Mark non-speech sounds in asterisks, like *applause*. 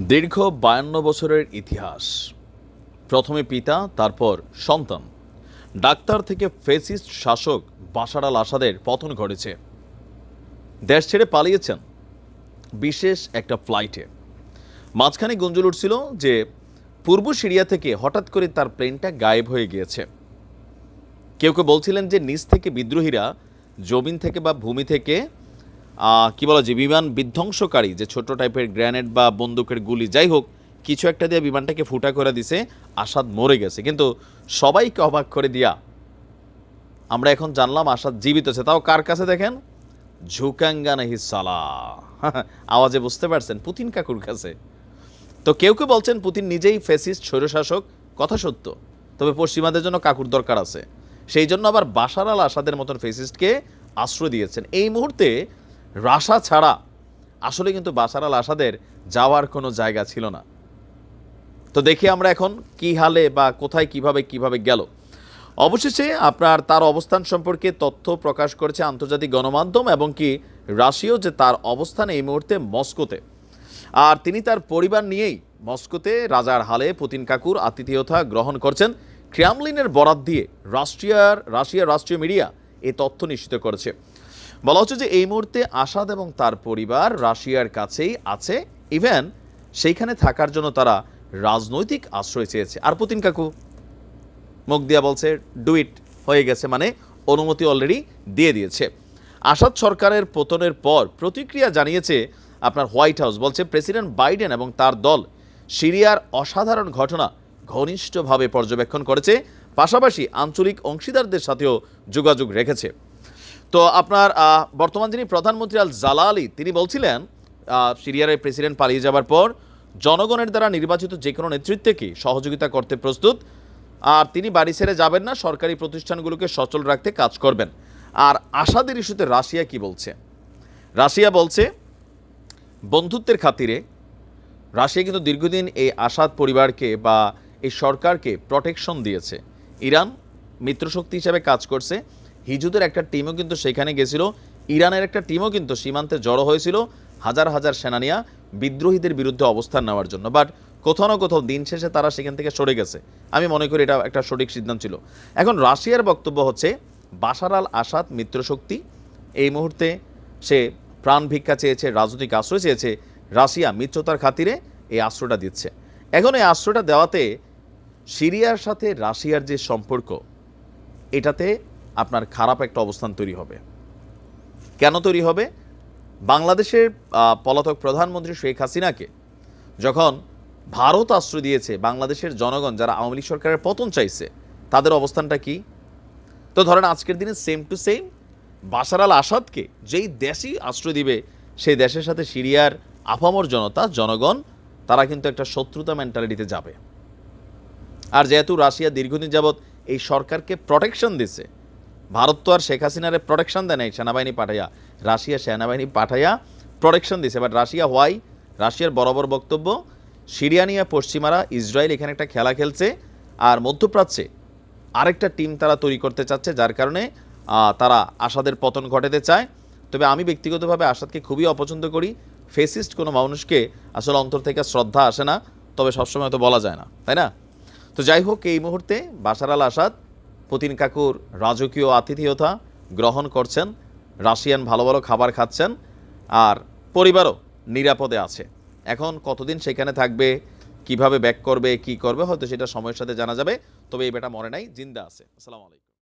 দীর্ঘ বায়ান্ন বছরের ইতিহাস। প্রথমে পিতা, তারপর সন্তান। ডাক্তার থেকে ফেসিস্ট শাসক বাশার আল আসাদের পতন ঘটেছে। দেশ ছেড়ে পালিয়েছেন বিশেষ একটা ফ্লাইটে। মাঝখানে গুঞ্জল উঠছিল যে পূর্ব সিরিয়া থেকে হঠাৎ করে তার প্লেনটা গায়েব হয়ে গিয়েছে। কেউ কেউ বলছিলেন যে নিচ থেকে বিদ্রোহীরা জমিন থেকে বা ভূমি থেকে কি বলা যে বিমান বিধ্বংসকারী, যে ছোট টাইপের গ্র্যানেড বা বন্দুকের গুলি, যাই হোক, কিছু একটা দিয়ে বিমানটাকে ফুটা করে দিছে, আসাদ মরে গেছে। কিন্তু সবাইকে অবাক করে দিয়া আমরা এখন জানলাম আসাদ জীবিত আছে। তাও কার কাছে দেখেন? ঝুকাঙ্গা নাহি সালা। *laughs* আওয়াজে বুঝতে পারছেন, পুতিন কাকুর কাছে। তো কেউ কেউ বলছেন, পুতিন নিজেই ফেসিস্ট স্বৈরশাসক, কথা সত্য। তবে পশ্চিমাদের জন্য কাকুর দরকার আছে। সেই জন্য আবার বাশার আল আসাদের মতন ফেসিস্টকে আশ্রয় দিয়েছেন। এই মুহূর্তে রাশা ছাড়া আসলে কিন্তু বাশার আল আসাদের যাওয়ার কোনো জায়গা ছিল না। তো দেখি আমরা এখন কি হালে বা কোথায় কীভাবে কীভাবে গেল। অবশেষে আপনার তার অবস্থান সম্পর্কে তথ্য প্রকাশ করেছে আন্তর্জাতিক গণমাধ্যম এবং কি রাশিয়াও যে তার অবস্থান এই মুহূর্তে মস্কোতে। আর তিনি তার পরিবার নিয়েই মস্কোতে রাজার হালে পুতিন কাকুর আতিথেয়তা গ্রহণ করছেন। ক্রিয়ামলিনের বরাত দিয়ে রাষ্ট্রিয়ার রাশিয়ার রাষ্ট্রীয় মিডিয়া এ তথ্য নিশ্চিত করেছে। বলা হচ্ছে যে এই মুহূর্তে আসাদ এবং তার পরিবার রাশিয়ার কাছেই আছে। ইভেন সেইখানে থাকার জন্য তারা রাজনৈতিক আশ্রয় চেয়েছে। আর পুতিন কাকু, মুখ দিয়া বলছে ডুইট হয়ে গেছে মানে অনুমতি অলরেডি দিয়ে দিয়েছে। আসাদ সরকারের পতনের পর প্রতিক্রিয়া জানিয়েছে আপনার হোয়াইট হাউস। বলছে, প্রেসিডেন্ট বাইডেন এবং তার দল সিরিয়ার অসাধারণ ঘটনা ঘনিষ্ঠভাবে পর্যবেক্ষণ করেছে। পাশাপাশি আঞ্চলিক অংশীদারদের সাথেও যোগাযোগ রেখেছে। তো আপনার বর্তমান যিনি প্রধানমন্ত্রী আল জালালি, তিনি বলছিলেন সিরিয়ার প্রেসিডেন্ট পালিয়ে যাবার পর জনগণের দ্বারা নির্বাচিত যে কোনো নেতৃত্বকে সহযোগিতা করতে প্রস্তুত? আর তিনি বাড়ি ছেড়ে যাবেন না, সরকারি প্রতিষ্ঠানগুলোকে সচল রাখতে কাজ করবেন। আর আসাদের ইস্যুতে রাশিয়া কি বলছে? রাশিয়া বলছে, বন্ধুত্বের খাতিরে রাশিয়া কিন্তু দীর্ঘদিন এই আসাদ পরিবারকে বা এই সরকারকে প্রোটেকশন দিয়েছে। ইরান মিত্রশক্তি হিসাবে কাজ করছে। হিজুদের একটা টিমও কিন্তু সেখানে গেছিল। ইরানের একটা টিমও কিন্তু সীমান্তে জড়ো হয়েছিল। হাজার হাজার সেনানিয়া বিদ্রোহীদের বিরুদ্ধে অবস্থান নেওয়ার জন্য। বাট কোথাও না কোথাও দিন শেষে তারা সেখান থেকে সরে গেছে। আমি মনে করি এটা একটা সঠিক সিদ্ধান্ত ছিল। এখন রাশিয়ার বক্তব্য হচ্ছে, বাশার আল আসাদ মিত্রশক্তি এই মুহূর্তে সে প্রাণ ভিক্ষা চেয়েছে, রাজনৈতিক আশ্রয় চেয়েছে, রাশিয়া মিত্রতার খাতিরে এই আশ্রয়টা দিচ্ছে। এখন এই আশ্রয়টা দেওয়াতে সিরিয়ার সাথে রাশিয়ার যে সম্পর্ক, এটাতে আপনার খারাপ একটা অবস্থান তৈরি হবে। কেন তৈরি হবে? বাংলাদেশের পলাতক প্রধানমন্ত্রী শেখ হাসিনাকে যখন ভারত আশ্রয় দিয়েছে বাংলাদেশের জনগণ, যারা আওয়ামী লীগ সরকারের পতন চাইছে, তাদের অবস্থানটা কি? তো ধরেন আজকের দিনে same to same Bashar al আসাদকে যেই দেশই আশ্রয় দিবে, সেই দেশের সাথে সিরিয়ার আপামর জনতা, জনগণ, তারা কিন্তু একটা শত্রুতা মেন্টালিটিতে যাবে। আর যেহেতু রাশিয়া দীর্ঘদিন যাবৎ এই সরকারকে প্রোটেকশন দিছে ভারত তো আর শেখ হাসিনারে প্রোটেকশন দেয় নাই, সেনাবাহিনী পাঠাইয়া। রাশিয়া সেনাবাহিনী পাঠাইয়া প্রোটেকশন দিছে বাট রাশিয়া হোয়াই রাশিয়ার বরাবর বক্তব্য, সিরিয়া নিয়ে পশ্চিমারা ইসরায়েল এখানে একটা খেলা খেলছে, আর মধ্যপ্রাচ্যে আরেকটা টিম তারা তৈরি করতে চাচ্ছে, যার কারণে তারা আসাদের পতন ঘটাতে চায়। তবে আমি ব্যক্তিগতভাবে আসাদকে খুবই অপছন্দ করি। ফেসিস্ট কোনো মানুষকে আসলে অন্তর থেকে শ্রদ্ধা আসে না, তবে সবসময় তো বলা যায় না, তাই না? তো যাই হোক, এই মুহূর্তে বাশার আল আসাদ পুতিন কাকুর রাজকীয় আতিথেয়তা গ্রহণ করছেন, রাশিয়ান ভালো ভালো খাবার খাচ্ছেন আর পরিবারও নিরাপদে আছে। এখন কতদিন সেখানে থাকবে, কীভাবে ব্যাক করবে, কি করবে, হয়তো সেটা সময়ের সাথে জানা যাবে, তবে এই বেটা মনে নাই, জিন্দা আছে। আসসালামু আলাইকুম।